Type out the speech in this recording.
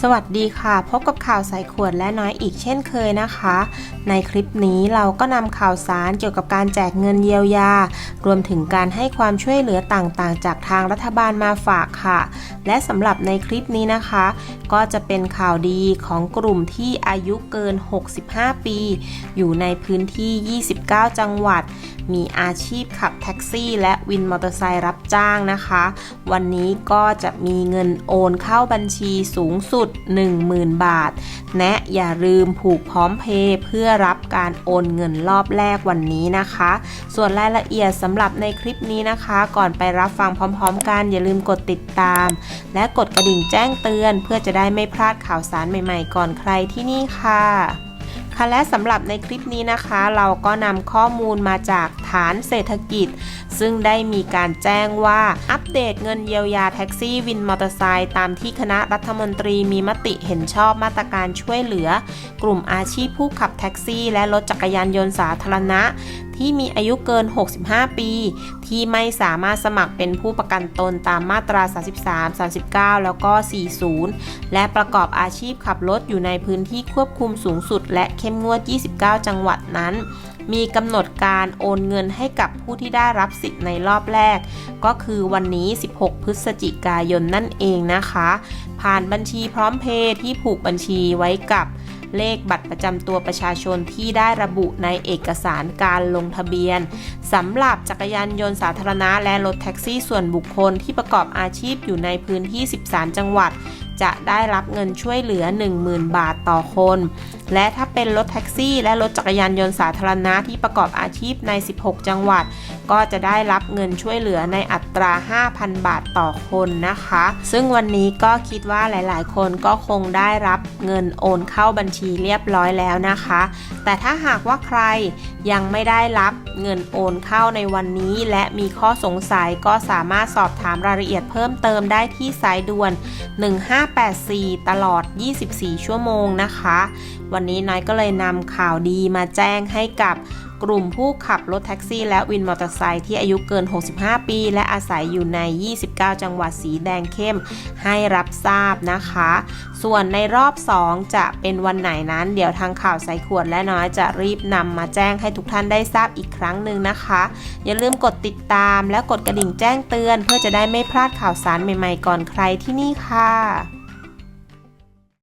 สวัสดีค่ะ พบกับข่าวใส่ขวดและน้อยอีกเช่นเคยนะคะ ในคลิปนี้เราก็นำข่าวสารเกี่ยวกับการแจกเงินเยียวยา รวมถึงการให้ความช่วยเหลือต่างๆ จากทางรัฐบาลมาฝากค่ะ และสำหรับในคลิปนี้นะคะ ก็จะเป็นข่าวดีของกลุ่มที่อายุเกิน 65 ปี อยู่ในพื้นที่ 29 จังหวัด มีอาชีพขับแท็กซี่ และวินมอเตอร์ไซค์รับจ้างนะคะ วันนี้ก็จะมีเงินโอนเข้าบัญชีสูงสุดุด 10,000 บาทแนะอย่าลืมผูกพร้อมเพย์เพื่อรับการโอนเงินรอบแรกวันนี้นะคะ ส่วนรายละเอียดสำหรับในคลิปนี้นะคะ ก่อนไปรับฟังพร้อม ๆ กัน อย่าลืมกดติดตาม และกดกระดิ่งแจ้งเตือน เพื่อจะได้ไม่พลาดข่าวสารใหม่ ๆ ก่อนใครที่นี่ค่ะ ค่ะและสำหรับในคลิปนี้นะคะ เราก็นำข้อมูลมาจากฐานเศรษฐกิจ ซึ่งได้มีการแจ้งว่าอัปเดตเงินเยียวยาแท็กซี่วินมอเตอร์ไซค์ตามที่คณะรัฐมนตรีมีมติเห็นชอบมาตรการช่วยเหลือ กลุ่มอาชีพผู้ขับแท็กซี่ และรถจักรยานยนต์สาธารณะที่มีอายุเกิน 65 ปี ที่ไม่สามารถสมัครเป็นผู้ประกันตนตามมาตรา 33 39 แล้วก็ 40 และประกอบอาชีพขับรถอยู่ในพื้นที่ควบคุมสูงสุด และเข้มงวด 29 จังหวัดนั้นมีกำหนดการโอนเงินให้กับผู้ที่ได้รับสิทธิ์ในรอบแรก ก็คือวันนี้ 16 พฤศจิกายนนั่นเองนะคะ ผ่านบัญชีพร้อมเพย์ที่ผูกบัญชีไว้กับ เลขบัตรประจำตัวประชาชนที่ได้ระบุในเอกสารการลงทะเบียนสำหรับจักรยานยนต์สาธารณะและรถแท็กซี่ส่วนบุคคลที่ประกอบอาชีพอยู่ในพื้นที่ 13 จังหวัด จะได้รับเงินช่วยเหลือ 10,000 บาทต่อคนและถ้าเป็นรถแท็กซี่และรถจักรยานยนต์สาธารณะที่ประกอบอาชีพใน 16 จังหวัด ก็จะได้รับเงินช่วยเหลือในอัตรา 5,000 บาทต่อคนนะคะ ซึ่งวันนี้ก็คิดว่าหลาย ๆ คนก็คงได้รับเงินโอนเข้าบัญชีเรียบร้อยแล้วนะคะ แต่ถ้าหากว่าใครยังไม่ได้รับเงินโอนเข้าในวันนี้ และมีข้อสงสัยก็สามารถสอบถามรายละเอียดเพิ่มเติมได้ที่สายด่วน 1584 ตลอด 24 ชั่วโมงนะคะวันนี้น้อยก็เลยนำข่าวดีมาแจ้งให้กับกลุ่มผู้ขับรถแท็กซี่ และวินมอเตอร์ไซค์ที่อายุเกิน 65 ปี และอาศัยอยู่ใน 29 จังหวัดสีแดงเข้มให้รับทราบนะคะ ส่วนในรอบ 2 จะเป็นวันไหนนั้น เดี๋ยวทางข่าวใส่ขวดและน้อยจะรีบนำมาแจ้งให้ทุกท่านได้ทราบอีกครั้งหนึ่งนะคะ อย่าลืมกดติดตามและกดกระดิ่งแจ้งเตือน เพื่อจะได้ไม่พลาดข่าวสารใหม่ๆก่อนใครที่นี่ค่ะ